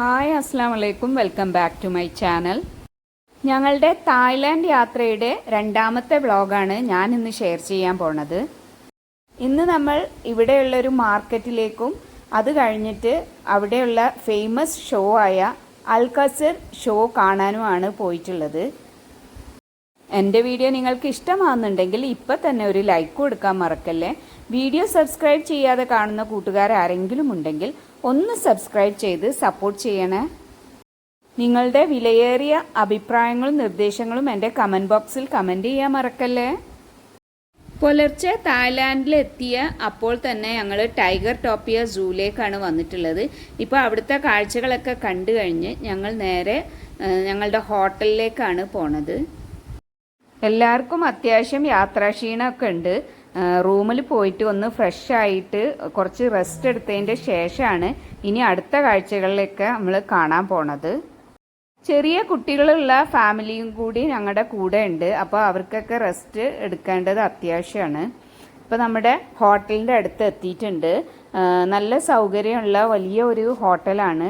Hi അസ്സാം വലൈക്കും welcome back to my channel ഞങ്ങളുടെ തായ്ലാൻഡ് യാത്രയുടെ രണ്ടാമത്തെ വ്ളോഗാണ് ഞാൻ ഇന്ന് ഷെയർ ചെയ്യാൻ പോണത്. ഇന്ന് നമ്മൾ ഇവിടെയുള്ളൊരു മാർക്കറ്റിലേക്കും അത് കഴിഞ്ഞിട്ട് അവിടെയുള്ള ഫേമസ് ഷോ ആയ അൽകസർ ഷോ കാണാനുമാണ് പോയിട്ടുള്ളത്. എന്റെ വീഡിയോ നിങ്ങൾക്ക് ഇഷ്ടമാകുന്നുണ്ടെങ്കിൽ ഇപ്പം തന്നെ ഒരു ലൈക്ക് കൊടുക്കാൻ മറക്കല്ലേ? വീഡിയോ സബ്സ്ക്രൈബ് ചെയ്യാതെ കാണുന്ന കൂട്ടുകാർ ആരെങ്കിലും ഉണ്ടെങ്കിൽ ഒന്ന് സബ്സ്ക്രൈബ് ചെയ്ത് സപ്പോർട്ട് ചെയ്യണേ. നിങ്ങളുടെ വിലയേറിയ അഭിപ്രായങ്ങളും നിർദ്ദേശങ്ങളും എന്റെ കമന്റ് ബോക്സിൽ കമന്റ് ചെയ്യാൻ മറക്കല്ലേ? പുലർച്ചെ തായ്ലാൻഡിലെത്തിയ അപ്പോൾ തന്നെ ഞങ്ങൾ ടൈഗർ ടോപ്പിയ സൂയിലേക്കാണ് വന്നിട്ടുള്ളത്. ഇപ്പോൾ അവിടുത്തെ കാഴ്ചകളൊക്കെ കണ്ടു കഴിഞ്ഞ് ഞങ്ങൾ നേരെ ഞങ്ങളുടെ ഹോട്ടലിലേക്കാണ് പോണത്. എല്ലാവർക്കും അത്യാവശ്യം യാത്രാക്ഷീണമൊക്കെ ഉണ്ട്. റൂമിൽ പോയിട്ട് ഒന്ന് ഫ്രഷ് ആയിട്ട് കുറച്ച് റെസ്റ്റ് എടുത്തതിന്റെ ശേഷമാണ് ഇനി അടുത്ത കാഴ്ചകളിലൊക്കെ നമ്മൾ കാണാൻ പോണത്. ചെറിയ കുട്ടികളുള്ള ഫാമിലിയും കൂടി ഞങ്ങളുടെ കൂടെ ഉണ്ട് അപ്പോൾ അവർക്കൊക്കെ റെസ്റ്റ് എടുക്കേണ്ടത് അത്യാവശ്യമാണ് ഇപ്പോൾ നമ്മുടെ ഹോട്ടലിന്റെ അടുത്ത് എത്തിയിട്ടുണ്ട്. നല്ല സൗകര്യമുള്ള വലിയ ഒരു ഹോട്ടലാണ്.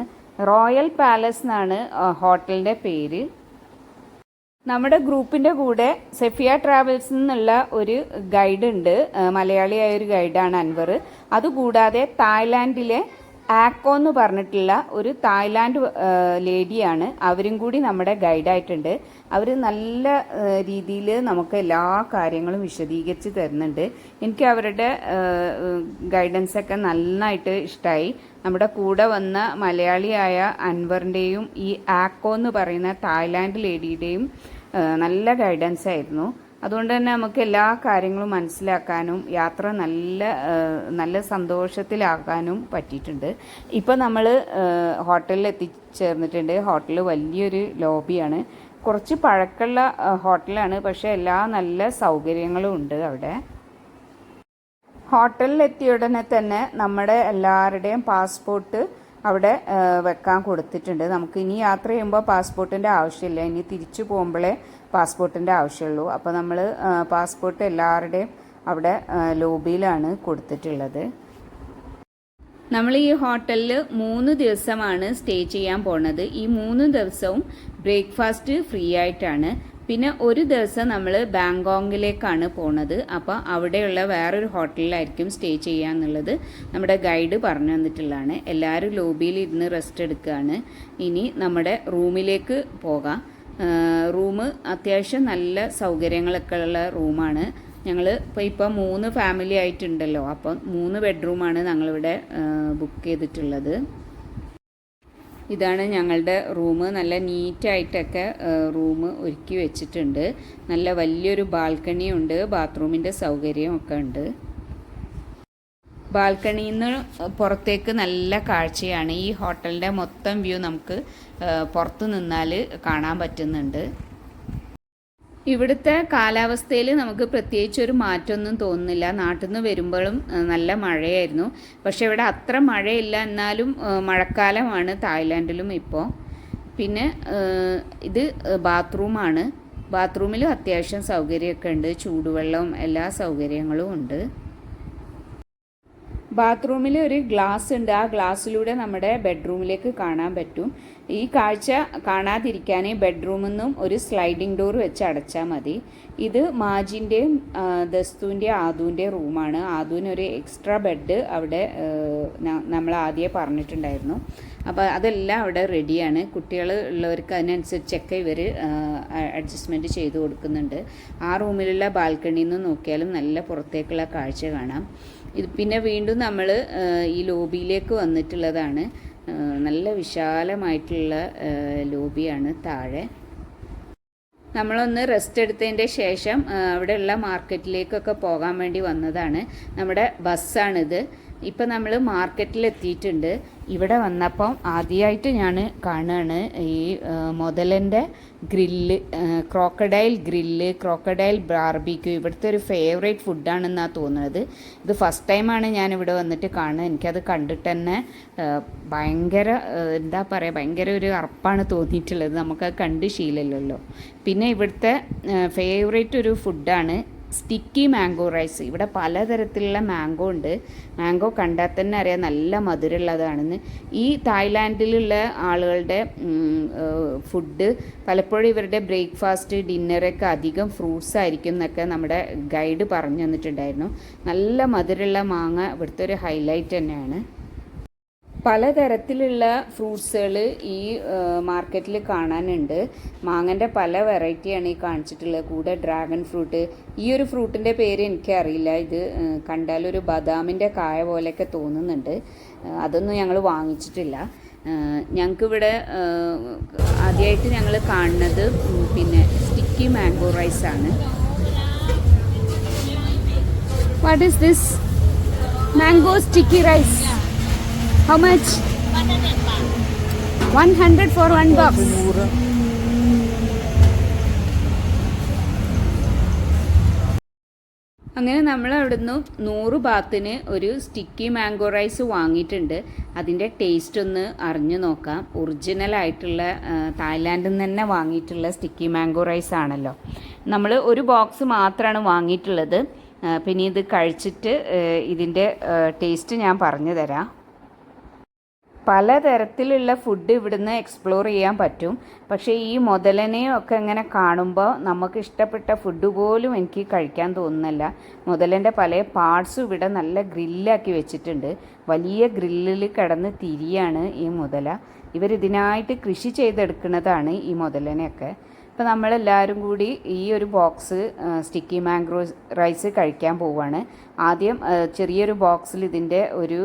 റോയൽ പാലസ് എന്നാണ് ഹോട്ടലിന്റെ പേര്. നമ്മുടെ ഗ്രൂപ്പിന്റെ കൂടെ സെഫിയ ട്രാവൽസ് നിന്നുള്ള ഒരു ഗൈഡ് ഉണ്ട്. മലയാളിയായ ഒരു ഗൈഡാണ് അൻവർ. അതുകൂടാതെ തായ്ലാൻഡിലെ ആക്കോ എന്ന് പറഞ്ഞിട്ടുള്ള ഒരു തായ്ലാൻഡ് ലേഡിയാണ്. അവരും കൂടി നമ്മുടെ ഗൈഡായിട്ടുണ്ട് അവർ നല്ല രീതിയിൽ നമുക്ക് എല്ലാ കാര്യങ്ങളും വിശദീകരിച്ച് തരുന്നുണ്ട്. എനിക്ക് അവരുടെ ഗൈഡൻസൊക്കെ നന്നായിട്ട് ഇഷ്ടമായി നമ്മുടെ കൂടെ വന്ന മലയാളിയായ അൻവറിന്റെയും ഈ ആക്കോ എന്ന് പറയുന്ന തായ്ലാൻഡ് ലേഡിയുടെയും നല്ല ഗൈഡൻസ് ആയിരുന്നു. അതുകൊണ്ട് തന്നെ നമുക്ക് എല്ലാ കാര്യങ്ങളും മനസ്സിലാക്കാനും യാത്ര നല്ല നല്ല സന്തോഷത്തിലാക്കാനും പറ്റിയിട്ടുണ്ട്. ഇപ്പോൾ നമ്മൾ ഹോട്ടലിൽ എത്തിച്ചേർന്നിട്ടുണ്ട്. ഹോട്ടൽ വലിയൊരു ലോബിയാണ്. കുറച്ച് പഴക്കമുള്ള ഹോട്ടലാണ്. പക്ഷേ എല്ലാ നല്ല സൗകര്യങ്ങളും ഉണ്ട് അവിടെ. ഹോട്ടലിൽ എത്തിയ ഉടനെ തന്നെ നമ്മുടെ എല്ലാവരുടെയും പാസ്പോർട്ട് അവിടെ വെക്കാൻ കൊടുത്തിട്ടുണ്ട്. നമുക്ക് ഇനി യാത്ര ചെയ്യുമ്പോൾ പാസ്പോർട്ടിന്റെ ആവശ്യമില്ല. ഇനി തിരിച്ചു പോകുമ്പോഴേ പാസ്പോർട്ടിന്റെ ആവശ്യമുള്ളൂ. അപ്പോൾ നമ്മൾ പാസ്പോർട്ട് എല്ലാവരുടെയും അവിടെ ലോബിയിലാണ് കൊടുത്തിട്ടുള്ളത്. നമ്മൾ ഈ ഹോട്ടലിൽ മൂന്ന് ദിവസമാണ് സ്റ്റേ ചെയ്യാൻ പോണത്. ഈ മൂന്ന് ദിവസവും ബ്രേക്ക്ഫാസ്റ്റ് ഫ്രീ ആയിട്ടാണ്. പിന്നെ ഒരു ദിവസം നമ്മൾ ബാങ്കോങ്ങിലേക്കാണ് പോണത്. അപ്പോൾ അവിടെയുള്ള വേറൊരു ഹോട്ടലിലായിരിക്കും സ്റ്റേ ചെയ്യാന്നുള്ളത് നമ്മുടെ ഗൈഡ് പറഞ്ഞു തന്നിട്ടുള്ളതാണ്. എല്ലാവരും ലോബിയിൽ ഇരുന്ന് റെസ്റ്റ് എടുക്കുകയാണ് ഇനി നമ്മുടെ റൂമിലേക്ക് പോകാം. റൂം അത്യാവശ്യം നല്ല സൗകര്യങ്ങളൊക്കെ ഉള്ള റൂമാണ്. ഞങ്ങൾ ഇപ്പോൾ ഇപ്പോൾ മൂന്ന് ഫാമിലി ആയിട്ടുണ്ടല്ലോ. അപ്പം മൂന്ന് ബെഡ്റൂമാണ് ഞങ്ങളിവിടെ ബുക്ക് ചെയ്തിട്ടുള്ളത്. ഇതാണ് ഞങ്ങളുടെ റൂം നല്ല നീറ്റായിട്ടൊക്കെ റൂം ഒരുക്കി വെച്ചിട്ടുണ്ട്. നല്ല വലിയൊരു ബാൽക്കണിയുണ്ട് ബാത്റൂമിന്റെ സൗകര്യവും ഒക്കെ ഉണ്ട്. ബാൽക്കണിയിൽ നിന്ന് പുറത്തേക്ക് നല്ല കാഴ്ചയാണ്. ഈ ഹോട്ടലിന്റെ മൊത്തം വ്യൂ നമുക്ക് പുറത്ത് നിന്നാൽ കാണാൻ പറ്റുന്നുണ്ട്. ഇവിടുത്തെ കാലാവസ്ഥയിൽ നമുക്ക് പ്രത്യേകിച്ച് ഒരു മാറ്റമൊന്നും തോന്നുന്നില്ല. നാട്ടിൽ നിന്ന് വരുമ്പോഴും നല്ല മഴയായിരുന്നു. പക്ഷേ ഇവിടെ അത്ര മഴയില്ല എന്നാലും മഴക്കാലമാണ് തായ്ലാൻഡിലും ഇപ്പോൾ പിന്നെ ഇത് ബാത്റൂമാണ്. ബാത്റൂമിലും അത്യാവശ്യം സൗകര്യമൊക്കെ ഉണ്ട്. ചൂടുവെള്ളവും എല്ലാ സൗകര്യങ്ങളും ഉണ്ട്. ബാത്റൂമിൽ ഒരു ഗ്ലാസ് ഉണ്ട്. ആ ഗ്ലാസ്സിലൂടെ നമ്മുടെ ബെഡ്റൂമിലേക്ക് കാണാൻ പറ്റും. ഈ കാഴ്ച കാണാതിരിക്കാനേ ബെഡ്റൂമിൽ നിന്നും ഒരു സ്ലൈഡിംഗ് ഡോർ വെച്ച് അടച്ചാൽ മതി. ഇത് മാജിന്റെയും ദസ്തുവിന്റെയും ആദുവിന്റെയും റൂമാണ് ആദുവിന് ഒരു എക്സ്ട്രാ ബെഡ് അവിടെ നമ്മൾ ആദ്യമേ പറഞ്ഞിട്ടുണ്ടായിരുന്നു. അപ്പോൾ അതെല്ലാം അവിടെ റെഡിയാണ് കുട്ടികൾ ഉള്ളവർക്ക് അതിനനുസരിച്ചൊക്കെ ഇവർ അഡ്ജസ്റ്റ്മെന്റ് ചെയ്ത് കൊടുക്കുന്നുണ്ട്. ആ റൂമിലുള്ള ബാൽക്കണിയിൽ നിന്ന് നോക്കിയാലും നല്ല പുറത്തേക്കുള്ള കാഴ്ച കാണാം. ഇത് പിന്നെ വീണ്ടും നമ്മൾ ഈ ലോബിയിലേക്ക് വന്നിട്ടുള്ളതാണ്. നല്ല വിശാലമായിട്ടുള്ള ലോബിയാണ് താഴെ. നമ്മളൊന്ന് റെസ്റ്റ് എടുത്തതിന്റെ ശേഷം അവിടെയുള്ള മാർക്കറ്റിലേക്കൊക്കെ പോകാൻ വേണ്ടി വന്നതാണ്. നമ്മുടെ ബസ്സാണിത് ഇപ്പം നമ്മൾ മാർക്കറ്റിൽ എത്തിയിട്ടുണ്ട് ഇവിടെ വന്നപ്പം ആദ്യമായിട്ട് ഞാൻ കാണുകയാണ് ഈ മുതലന്റെ grill crocodile grill crocodile barbecue ഇവിടുത്തെ ഒരു ഫേവറേറ്റ് ഫുഡാണെന്നാണ് തോന്നുന്നത് ഇത് ഫസ്റ്റ് ടൈമാണ് ഞാൻ ഇവിടെ വന്നിട്ട് കാണുന്നത്. എനിക്കത് കണ്ടിട്ട് തന്നെ ഭയങ്കര എന്താ പറയുക ഭയങ്കര ഒരു അറപ്പാണ് തോന്നിയിട്ടുള്ളത്. നമുക്കത് കണ്ട് ശീലമില്ലല്ലോ പിന്നെ ഇവിടുത്തെ ഫേവറേറ്റ് ഒരു ഫുഡാണ് സ്റ്റിക്കി മാംഗോ റൈസ്. ഇവിടെ പലതരത്തിലുള്ള മാംഗോ ഉണ്ട്. മാംഗോ കണ്ടാൽ തന്നെ അറിയാം നല്ല മധുരമുള്ളതാണെന്ന്. ഈ തായ്ലാൻഡിലുള്ള ആളുകളുടെ ഫുഡ് പലപ്പോഴും ഇവരുടെ ബ്രേക്ക്ഫാസ്റ്റ് ഡിന്നറൊക്കെ അധികം ഫ്രൂട്ട്സ് ആയിരിക്കും എന്നൊക്കെ നമ്മുടെ ഗൈഡ് പറഞ്ഞു തന്നിട്ടുണ്ടായിരുന്നു. നല്ല മധുരമുള്ള മാങ്ങ ഇവിടുത്തെ ഒരു ഹൈലൈറ്റ് തന്നെയാണ്. പലതരത്തിലുള്ള ഫ്രൂട്ട്സുകൾ ഈ മാർക്കറ്റിൽ കാണാനുണ്ട്. മാങ്ങന്റെ പല വെറൈറ്റിയാണ് ഈ കാണിച്ചിട്ടുള്ളത്. കൂടെ ഡ്രാഗൺ ഫ്രൂട്ട്. ഈ ഒരു ഫ്രൂട്ടിന്റെ പേര് എനിക്കറിയില്ല. ഇത് കണ്ടാൽ ഒരു ബദാമിന്റെ കായ പോലെയൊക്കെ തോന്നുന്നുണ്ട്. അതൊന്നും ഞങ്ങൾ വാങ്ങിച്ചിട്ടില്ല. ഞങ്ങൾക്കിവിടെ ആദ്യമായിട്ട് ഞങ്ങൾ കാണുന്നത് പിന്നെ സ്റ്റിക്കി മാംഗോ റൈസ് ആണ്. What is this mango sticky rice How much? 100 for one box. അങ്ങനെ നമ്മൾ അവിടുന്ന് നൂറ് ബാത്തിന് ഒരു സ്റ്റിക്കി മാംഗോ റൈസ് വാങ്ങിയിട്ടുണ്ട്. അതിന്റെ ടേസ്റ്റ് ഒന്ന് അറിഞ്ഞു നോക്കാം. ഒറിജിനൽ ആയിട്ടുള്ള തായ്ലാൻഡിൽ നിന്ന് തന്നെ വാങ്ങിയിട്ടുള്ള സ്റ്റിക്കി മാംഗോ റൈസ് ആണല്ലോ. നമ്മൾ ഒരു ബോക്സ് മാത്രമാണ് വാങ്ങിയിട്ടുള്ളത്. പിന്നെ ഇത് കഴിച്ചിട്ട് ഇതിന്റെ ടേസ്റ്റ് ഞാൻ പറഞ്ഞു തരാം. പലതരത്തിലുള്ള ഫുഡ് ഇവിടുന്ന് എക്സ്പ്ലോർ ചെയ്യാൻ പറ്റും. പക്ഷേ ഈ മുതലനെയും ഒക്കെ ഇങ്ങനെ കാണുമ്പോൾ നമുക്ക് ഇഷ്ടപ്പെട്ട ഫുഡ് പോലും എനിക്ക് കഴിക്കാൻ തോന്നുന്നില്ല. മുതലന്റെ പല പാർട്സും ഇവിടെ നല്ല ഗ്രില്ലാക്കി വെച്ചിട്ടുണ്ട്. വലിയ ഗ്രില്ലിൽ കിടന്ന് തിരിയാണ് ഈ മുതല. ഇവരിതിനായിട്ട് കൃഷി ചെയ്തെടുക്കുന്നതാണ് ഈ മുതലനെയൊക്കെ. അപ്പോൾ നമ്മളെല്ലാവരും കൂടി ഈ ഒരു ബോക്സ് സ്റ്റിക്കി മാംഗ്രോ റൈസ് കഴിക്കാൻ പോവുകയാണ് ആദ്യം ചെറിയൊരു ബോക്സിൽ ഇതിന്റെ ഒരു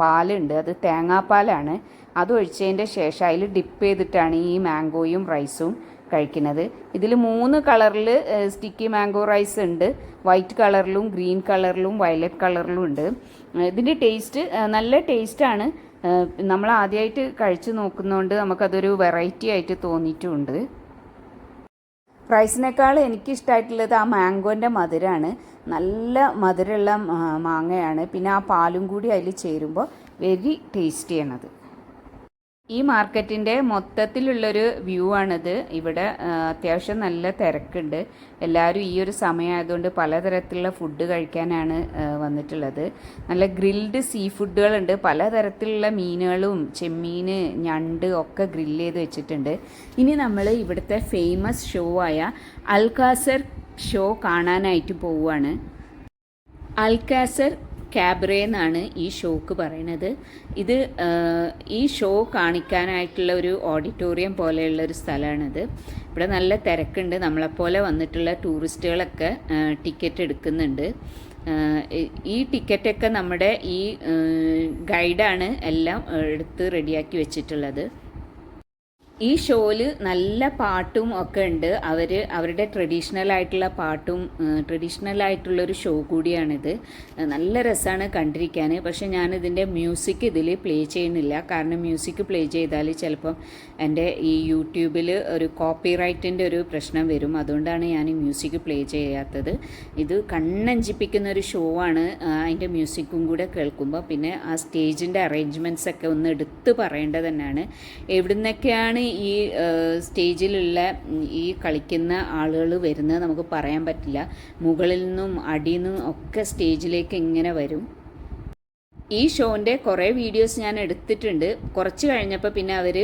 പാലുണ്ട്. അത് തേങ്ങാപ്പാലാണ്. അത് ഒഴിച്ചതിന്റെ ശേഷം അതിൽ ഡിപ്പ് ചെയ്തിട്ടാണ് ഈ മാംഗോയും റൈസും കഴിക്കുന്നത്. ഇതിൽ മൂന്ന് കളറിൽ സ്റ്റിക്കി മാംഗോ റൈസ് ഉണ്ട്. വൈറ്റ് കളറിലും ഗ്രീൻ കളറിലും വയലറ്റ് കളറിലും ഉണ്ട്. ഇതിന്റെ ടേസ്റ്റ് നല്ല ടേസ്റ്റാണ് നമ്മൾ ആദ്യമായിട്ട് കഴിച്ചു നോക്കുന്നതുകൊണ്ട് നമുക്കതൊരു വെറൈറ്റി ആയിട്ട് തോന്നിയിട്ടുമുണ്ട് റൈസിനേക്കാൾ എനിക്കിഷ്ടമായിട്ടുള്ളത് ആ മാംഗോന്റെ മധുരമാണ് നല്ല മധുരമുള്ള മാങ്ങയാണ്. പിന്നെ ആ പാലും കൂടി അതിൽ ചേരുമ്പോൾ വെരി ടേസ്റ്റി ടേസ്റ്റിയാണത് ഈ മാർക്കറ്റിന്റെ മൊത്തത്തിലുള്ളൊരു വ്യൂ ആണിത്. ഇവിടെ അത്യാവശ്യം നല്ല തിരക്കുണ്ട്. എല്ലാവരും ഈ ഒരു സമയമായതുകൊണ്ട് പലതരത്തിലുള്ള ഫുഡ് കഴിക്കാനാണ് വന്നിട്ടുള്ളത്. നല്ല ഗ്രിൽഡ് സീ ഫുഡുകളുണ്ട്. പലതരത്തിലുള്ള മീനുകളും ചെമ്മീൻ ഞണ്ട് ഒക്കെ ഗ്രില്ല് ചെയ്ത് വെച്ചിട്ടുണ്ട്. ഇനി നമ്മൾ ഇവിടുത്തെ ഫേമസ് ഷോ ആയ അൽകാസർ ഷോ കാണാനായിട്ട് പോവുകയാണ്. അൽക്കാസർ ക്യാബ്രേ എന്നാണ് ഈ ഷോക്ക് പറയണത് ഇത് ഈ ഷോ കാണിക്കാനായിട്ടുള്ള ഒരു ഓഡിറ്റോറിയം പോലെയുള്ള ഒരു സ്ഥലമാണിത്. ഇവിടെ നല്ല തിരക്കുണ്ട്. നമ്മളെപ്പോലെ വന്നിട്ടുള്ള ടൂറിസ്റ്റുകളൊക്കെ ടിക്കറ്റ് എടുക്കുന്നുണ്ട്. ഈ ടിക്കറ്റൊക്കെ നമ്മുടെ ഈ ഗൈഡാണ് എല്ലാം എടുത്ത് റെഡിയാക്കി വെച്ചിട്ടുള്ളത്. ഈ ഷോയിൽ നല്ല പാട്ടും ഒക്കെ ഉണ്ട്. അവർ അവരുടെ ട്രഡീഷണൽ ആയിട്ടുള്ള പാട്ടും ട്രഡീഷണൽ ആയിട്ടുള്ള ഒരു ഷോ കൂടിയാണിത്. നല്ല രസമാണ് കണ്ടിരിക്കാൻ പക്ഷേ ഞാനിതിന്റെ മ്യൂസിക് ഇതിൽ പ്ലേ ചെയ്യുന്നില്ല. കാരണം മ്യൂസിക് പ്ലേ ചെയ്താൽ ചിലപ്പം എന്റെ ഈ യൂട്യൂബിൽ ഒരു കോപ്പി റൈറ്റിന്റെ ഒരു പ്രശ്നം വരും. അതുകൊണ്ടാണ് ഞാൻ മ്യൂസിക് പ്ലേ ചെയ്യാത്തത്. ഇത് കണ്ണഞ്ചിപ്പിക്കുന്ന ഒരു ഷോ ആണ് അതിന്റെ മ്യൂസിക്കും കൂടെ കേൾക്കുമ്പോൾ പിന്നെ ആ സ്റ്റേജിന്റെ അറേഞ്ച്മെന്റ്സ് ഒക്കെ ഒന്ന് എടുത്ത് പറയേണ്ടത് തന്നെയാണ്. എവിടുന്നൊക്കെയാണ് ഈ സ്റ്റേജിലുള്ള ഈ കളിക്കുന്ന ആളുകൾ വരുന്നത് നമുക്ക് പറയാൻ പറ്റില്ല. മുകളിൽ നിന്നും അടിയിൽ നിന്നും ഒക്കെ സ്റ്റേജിലേക്ക് ഇങ്ങനെ വരും. ഈ ഷോന്റെ കുറേ വീഡിയോസ് ഞാൻ എടുത്തിട്ടുണ്ട്. കുറച്ച് കഴിഞ്ഞപ്പോൾ പിന്നെ അവർ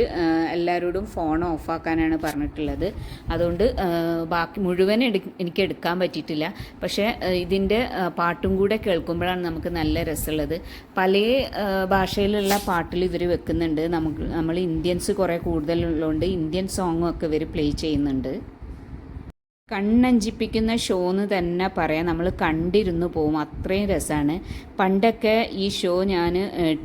എല്ലാവരോടും ഫോൺ ഓഫാക്കാനാണ് പറഞ്ഞിട്ടുള്ളത്. അതുകൊണ്ട് ബാക്കി മുഴുവൻ എടു എനിക്ക് എടുക്കാൻ പറ്റിയിട്ടില്ല. പക്ഷേ ഇതിന്റെ പാട്ടും കൂടെ കേൾക്കുമ്പോഴാണ് നമുക്ക് നല്ല രസമുള്ളത്. പല ഭാഷയിലുള്ള പാട്ടിൽ ഇവർ വെക്കുന്നുണ്ട്. നമുക്ക് നമ്മൾ ഇന്ത്യൻസ് കുറേ കൂടുതലുള്ളതുകൊണ്ട് ഇന്ത്യൻ സോങ്ങും ഒക്കെ ഇവർ പ്ലേ ചെയ്യുന്നുണ്ട്. കണ്ണഞ്ചിപ്പിക്കുന്ന ഷോ എന്ന് തന്നെ പറയാം. നമ്മൾ കണ്ടിരുന്നു പോവും. അത്രയും രസമാണ് പണ്ടൊക്കെ ഈ ഷോ ഞാൻ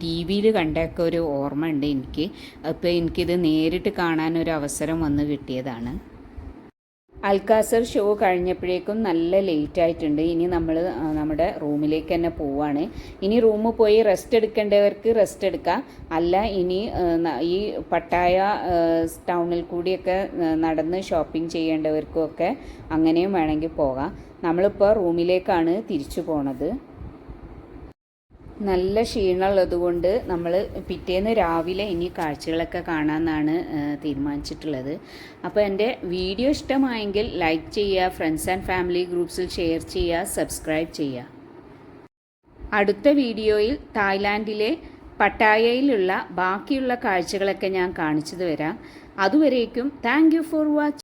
ടി വിയിൽ കണ്ടൊക്കെ ഒരു ഓർമ്മ ഉണ്ട് എനിക്ക്. അപ്പോൾ എനിക്കിത് നേരിട്ട് കാണാനൊരു അവസരം വന്ന് കിട്ടിയതാണ്. അൽക്കാസർ ഷോ കഴിഞ്ഞപ്പോഴേക്കും നല്ല ലേറ്റ് ആയിട്ടുണ്ട്. ഇനി നമ്മൾ നമ്മുടെ റൂമിലേക്ക് തന്നെ പോവാണ്. ഇനി റൂമിൽ പോയി റെസ്റ്റ് എടുക്കേണ്ടവർക്ക് റെസ്റ്റ് എടുക്കാം. അല്ല ഇനി ഈ പട്ടായ ടൗണിൽ കൂടിയൊക്കെ നടന്ന് ഷോപ്പിംഗ് ചെയ്യേണ്ടവർക്കും ഒക്കെ അങ്ങനെയും വേണമെങ്കിൽ പോകാം. നമ്മളിപ്പോൾ റൂമിലേക്കാണ് തിരിച്ചു പോണത്. നല്ല ക്ഷീണമുള്ളത് കൊണ്ട് നമ്മൾ പിറ്റേന്ന് രാവിലെ ഇനി കാഴ്ചകളൊക്കെ കാണാമെന്നാണ് തീരുമാനിച്ചിട്ടുള്ളത്. അപ്പോൾ എന്റെ വീഡിയോ ഇഷ്ടമായെങ്കിൽ ലൈക്ക് ചെയ്യുക ഫ്രണ്ട്സ് ആൻഡ് ഫാമിലി ഗ്രൂപ്പ്സിൽ ഷെയർ ചെയ്യുക സബ്സ്ക്രൈബ് ചെയ്യുക. അടുത്ത വീഡിയോയിൽ തായ്ലാൻഡിലെ പട്ടായയിലുള്ള ബാക്കിയുള്ള കാഴ്ചകളൊക്കെ ഞാൻ കാണിച്ചു തരാം അതുവരേക്കും താങ്ക് ഫോർ വാച്ച്